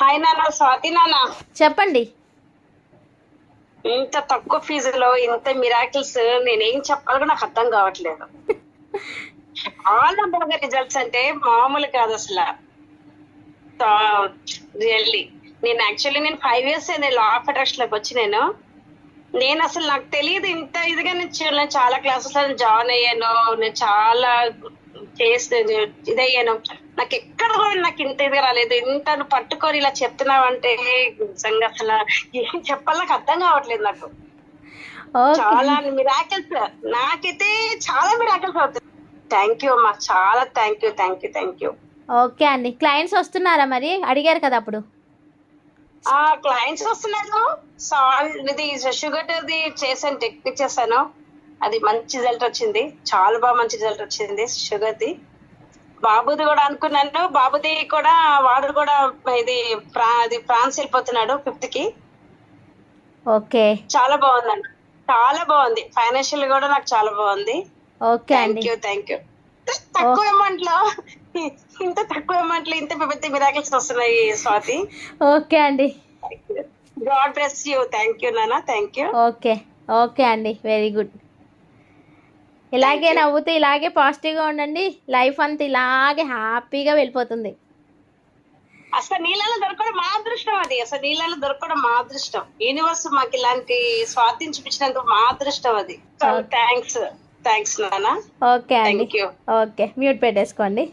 Hi నాన్న స్వాతి నాన్న. చెప్పండి. ఇంత తక్కువ ఫీజులో ఇంత మిరాకిల్స్ నేనేం చెప్పాలో నాకు అర్థం కావట్లేదు. చాలా బాగా రిజల్ట్స్ అంటే మామూలు కాదు అసలు. రియల్లీ నేను యాక్చువల్లీ నేను ఫైవ్ ఇయర్స్ అయింది లా ఆఫ్ అట్రాక్షన్లోకి వచ్చి నేను. నేను అసలు నాకు తెలియదు ఇంత ఇదిగా నేను నేను చాలా క్లాసెస్ జాయిన్ అయ్యాను. నేను చాలా చేసి ఇదయ్యాను. నాకు ఎక్కడ కూడా నాకు ఇంత ఇదిగా రాలేదు. ఇంత పట్టుకొని ఇలా చెప్తున్నావంటే నిజంగా అసలు ఏం చెప్పాలి నాకు అర్థం కావట్లేదు నాకు. చాలా మిరాకిల్స్ నాకైతే చాలా మిరాకిల్స్ అవుతుంది థ్యాంక్ యూ అమ్మా. చాలా thank you thank you thank you okay అండి. క్లయింట్స్ వస్తున్నారా మరి? అడిగారు కదా అప్పుడు. ఆ క్లయింట్స్ వస్తున్నారు. సాల్ట్ ఇది షుగర్ ది చేశాను టెక్నిక్ చేశాను. అది మంచి రిజల్ట్ వచ్చింది. చాలా బాగా మంచి రిజల్ట్ వచ్చింది షుగర్ ది. బాబుది కూడా అనుకున్నాను. బాబుది కూడా వాడు కూడా ఇది అది ఫ్రాన్స్ వెళ్ళిపోతున్నాడు ఫిఫ్త్కి. ఓకే. చాలా బాగుందండి. చాలా బాగుంది. ఫైనాన్షియల్ కూడా నాకు చాలా బాగుంది. Okay thank you thank you తక్కువ అమౌంట్లో ఇంత తక్కువ అమౌంట్లో ఇంత పెద్ద మిరాకిల్స్ వస్తున్నాయి స్వాతి. ఓకే అండి. God bless you thank you నాన్న థ్యాంక్ యూ ఓకే. ఓకే అండి. వెరీ గుడ్ ఇలాగే నవ్వుతూ ఇలాగే పాజిటివ్గా ఉండండి. లైఫ్ అంతా ఇలాగే హ్యాపీగా వెళ్ళిపోతుంది అసలు నీళ్ళలో దొరకడం మా అదృష్టం అది. అసలు నీళ్ళలో దొరకడం మా అదృష్టం. యూనివర్స్ మాకు ఇలాంటి స్వాతిని చూపించినందుకు మా అదృష్టం అది. థ్యాంక్స్ థ్యాంక్స్ నాన్న. ఓకే అండి. థ్యాంక్ యూ ఓకే మ్యూట్ పెట్టేసుకోండి.